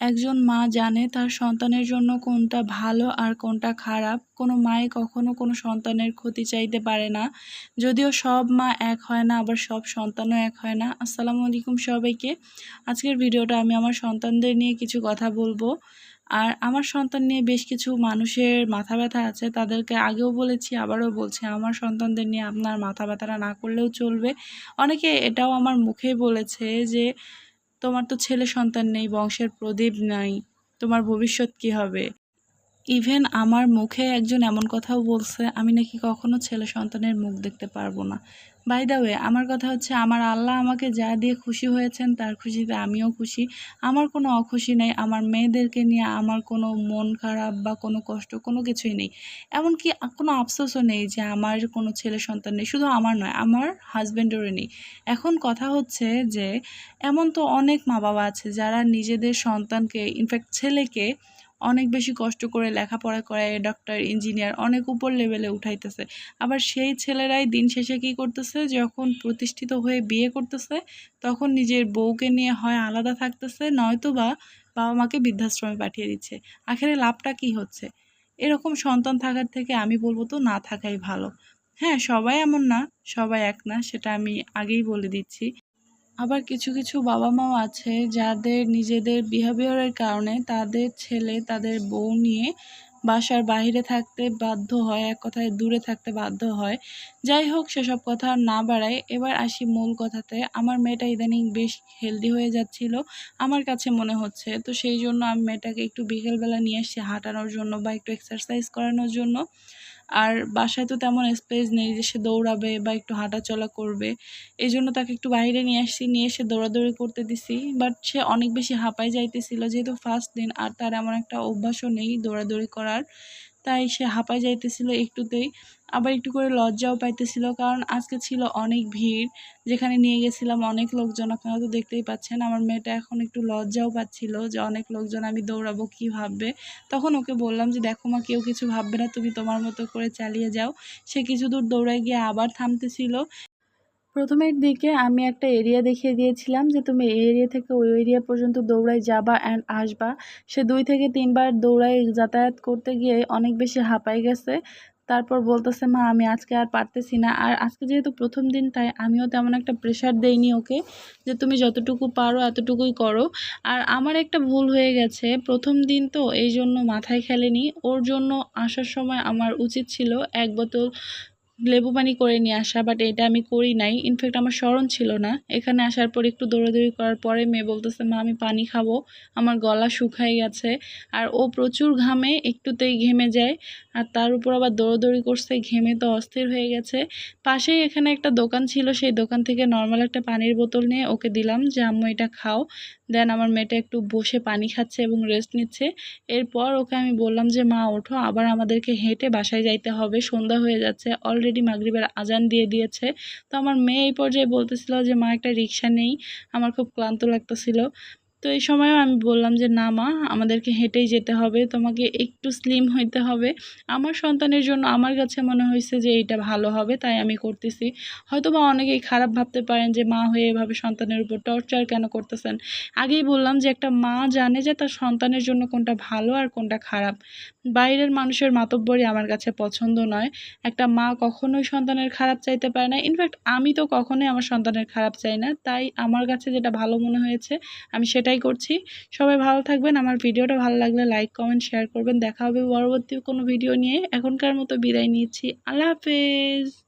একজন মা জানে তার সন্তানের জন্য কোনটা ভালো আর কোনটা খারাপ। কোনো মায়ে কখনো কোনো সন্তানের ক্ষতি চাইতে পারে না। যদিও সব মা এক হয় না, আবার সব সন্তানও এক হয় না। আসসালামু আলাইকুম সবাইকে। আজকের ভিডিওটা আমি আমার সন্তানদের নিয়ে কিছু কথা বলব। আর আমার সন্তান নিয়ে বেশ কিছু মানুষের মাথা ব্যথা আছে, তাদেরকে আগেও বলেছি, আবারও বলছি, আমার সন্তানদের নিয়ে আপনার মাথা ব্যথাটা না করলেও চলবে। অনেকে এটাও আমার মুখেই বলেছে যে তোমার তো ছেলে সন্তান নেই বংশের প্রদীপ নাই তোমার ভবিষ্যৎ কী হবে? ইভেন আমার মুখে একজন এমন কথাও বলছে, আমি নাকি কখনো ছেলে সন্তানের মুখ দেখতে পারব না। বাই দা ওয়ে আমার কথা হচ্ছে, আমার আল্লাহ আমাকে যা দিয়ে খুশি হয়েছেন, তার খুশিতে আমিও খুশি। আমার কোনো অখুশি নেই, আমার মেয়েদেরকে নিয়ে আমার কোনো মন খারাপ বা কোনো কষ্ট, কোনো কিছুই নেই। এমনকি কোনো আফসোসও নেই যে আমার কোনো ছেলে সন্তান নেই, শুধু আমার নয়, আমার হাজব্যান্ডেরও নেই। এখন কথা হচ্ছে যে, এমন তো অনেক মা বাবা আছে যারা নিজেদের সন্তানকে ইনফ্যাক্ট ছেলেকে অনেক বেশি কষ্ট করে লেখাপড়া করে ডক্টর ইঞ্জিনিয়ার অনেক উপর লেভেলে উঠাইতেছে। আবার সেই ছেলেরাই দিন শেষে কী করতেছে? যখন প্রতিষ্ঠিত হয়ে বিয়ে করতেছে, তখন নিজের বউকে নিয়ে হয় আলাদা থাকতেছে নয়তো বা বাবা মাকে বৃদ্ধাশ্রমে পাঠিয়ে দিচ্ছে। আখেরে লাভটা কি হচ্ছে? এরকম সন্তান থাকার থেকে আমি বলব তো না থাকাই ভালো। হ্যাঁ সবাই এমন না, সবাই এক না, সেটা আমি আগেই বলে দিচ্ছি। আবার কিছু কিছু বাবা মাও আছে যাদের নিজেদের বিহেভিয়ারের কারণে তাদের ছেলে, তাদের বউ নিয়ে বাসার বাইরে থাকতে বাধ্য হয়, এক কথায় দূরে থাকতে বাধ্য হয়। যাই হোক, সেসব কথা না বাড়ায় এবার আসি মূল কথাতে। আমার মেয়েটা ইদানিং বেশ হেলদি হয়ে যাচ্ছিল, আমার কাছে মনে হচ্ছে। তো সেই জন্য আমি মেয়েটাকে একটু বিকেলবেলা নিয়ে এসেছি হাঁটানোর জন্য বা একটু এক্সারসাইজ করানোর জন্য। আর বাসায় তো তেমন স্পেস নেই যে সে দৌড়াবে বা একটু হাঁটাচলা করবে। এই জন্য তাকে একটু বাইরে নিয়ে আসছি, নিয়ে এসে দৌড়াদৌড়ি করতে দিছি। বাট সে অনেক বেশি হাঁপায় যাইতেছিল, যেহেতু ফার্স্ট দিন আর তার এমন একটা অভ্যাসও নেই দৌড়াদৌড়ি করার। তাই সে হাঁপায় যাইতেছিল একটুতেই, আবার একটু করে লজ্জাও পাইতেছিল কারণ আজকে ছিল অনেক ভিড়, যেখানে নিয়ে গেছিলাম অনেক লোকজন, আপনারা তো দেখতেই পাচ্ছেন আমার মেয়েটা এখন একটু লজ্জাও পাচ্ছিল যে অনেক লোকজন আমি দৌড়াবো কি ভাববে। তখন ওকে বললাম যে, দেখো মা, কেউ কিছু ভাববে না, তুমি তোমার মতো করে চালিয়ে যাও। সে কিছু দূর দৌড়ায় গিয়ে আবার থামতেছিল। প্রথমের দিকে আমি একটা এরিয়া দেখিয়ে দিয়েছিলাম যে তুমি এই এরিয়া থেকে ওই এরিয়া পর্যন্ত দৌড়াই যাবা অ্যান্ড আসবা। সে দুই থেকে তিনবার দৌড়াই যাতায়াত করতে গিয়ে অনেক বেশি হাঁপাই গেছে। তারপর বলতেছে, মা, আমি আজকে আর পারতেছি না। আর আজকে যেহেতু প্রথম দিন তাই আমিও তেমন একটা প্রেশার দেইনি ওকে যে তুমি যতটুকু পারো এতটুকুই করো। আর আমার একটা ভুল হয়ে গেছে। প্রথম দিন তো এই জন্য মাথায় খেলেনি। ওর জন্য আসার সময় আমার উচিত ছিল এক বোতল লেবু পানি করে নিয়ে আসা বাট এটা আমি করি নাই। ইনফ্যাক্ট আমার স্মরণ ছিল না। এখানে আসার পর একটু দৌড়াদৌড়ি করার পরে মেয়ে বলতেছে, মা, আমি পানি খাব। আমার গলা শুকাই গেছে। আর ও প্রচুর ঘামে, একটুতেই ঘেমে যায়। আর তার উপর আবার দৌড়াদৌড়ি করছে, ঘেমে তো অস্থির হয়ে গেছে। পাশেই এখানে একটা দোকান ছিল, সেই দোকান থেকে নর্মাল একটা পানির বোতল নিয়ে ওকে দিলাম যে, আম্মু, এটা খাও। দেন আমার মেয়েটা একটু বসে পানি খাচ্ছে এবং রেস্ট নিচ্ছে। এরপর ওকে আমি বললাম যে, মা, ওঠো। আবার আমাদেরকে হেঁটে বাসায় যাইতে হবে। সন্ধ্যা হয়ে যাচ্ছে। অলরেডি মাগরিবের আজান দিয়ে দিয়েছে। তো আমার মেয়ে এই পর্যায়ে বলতেছিল যে, মা, একটা রিক্সা নেই। আমার খুব ক্লান্ত লাগতেছিল। তো এই সময়ও আমি বললাম যে, না মা, আমাদেরকে হেঁটেই যেতে হবে। তোমাকে একটু স্লিম হইতে হবে। আমার সন্তানের জন্য আমার কাছে মনে হয়েছে যে, এইটা ভালো হবে, তাই আমি করতেছি। হয়তো বা অনেকেই খারাপ ভাবতে পারেন যে, মা হয়ে এভাবে সন্তানের উপর টর্চার কেন করতেছেন? আগেই বললাম যে, একটা মা জানে যে, তার সন্তানের জন্য কোনটা ভালো আর কোনটা খারাপ। বাইরের মানুষের মাতব্বরই আমার কাছে পছন্দ নয়। একটা মা কখনোই সন্তানের খারাপ চাইতে পারে না। ইনফ্যাক্ট আমি তো কখনোই আমার সন্তানের খারাপ চাই না। তাই আমার কাছে যেটা ভালো মনে হয়েছে, আমি সেটাই করছি। সবাই ভালো থাকবেন। আমার ভিডিওটা ভালো লাগলে লাইক কমেন্ট শেয়ার করবেন। দেখা হবে পরবর্তী কোনো ভিডিও নিয়ে। এখনকার মতো বিদায় নিচ্ছি। আল্লাহ হাফেজ।